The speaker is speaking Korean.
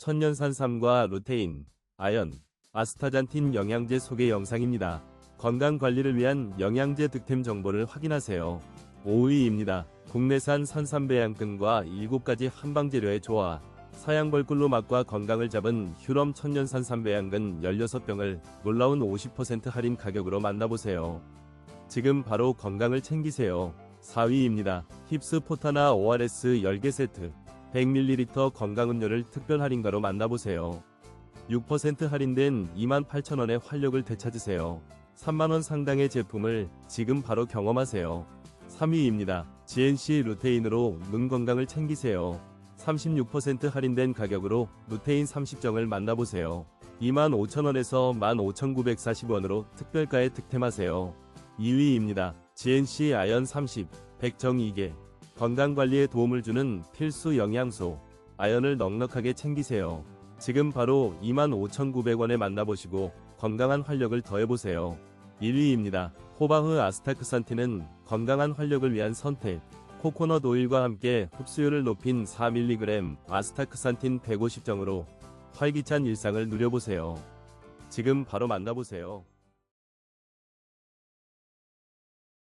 천년산삼과 루테인, 아연, 아스타잔틴 영양제 소개 영상입니다. 건강관리를 위한 영양제 득템 정보를 확인하세요. 5위입니다. 국내산 산삼배양근과 7가지 한방재료의 조화, 서양 벌꿀로 맛과 건강을 잡은 휴럼 천년산삼배양근 16병을 놀라운 50% 할인 가격으로 만나보세요. 지금 바로 건강을 챙기세요. 4위입니다. 힙스 포타나 ORS 10개 세트 100ml 건강음료를 특별 할인가로 만나보세요. 6% 할인된 28,000원의 활력을 되찾으세요. 3만원 상당의 제품을 지금 바로 경험하세요. 3위입니다. GNC 루테인으로 눈 건강을 챙기세요. 36% 할인된 가격으로 루테인 30정을 만나보세요. 25,000원에서 15,940원으로 특별가에 득템하세요. 2위입니다. GNC 아연 30, 100정 2개. 건강 관리에 도움을 주는 필수 영양소. 아연을 넉넉하게 챙기세요. 지금 바로 25,900원에 만나보시고 건강한 활력을 더해보세요. 1위입니다. 호방흐 아스타크산틴은 건강한 활력을 위한 선택. 코코넛 오일과 함께 흡수율을 높인 4mg 아스타크산틴 150정으로 활기찬 일상을 누려보세요. 지금 바로 만나보세요.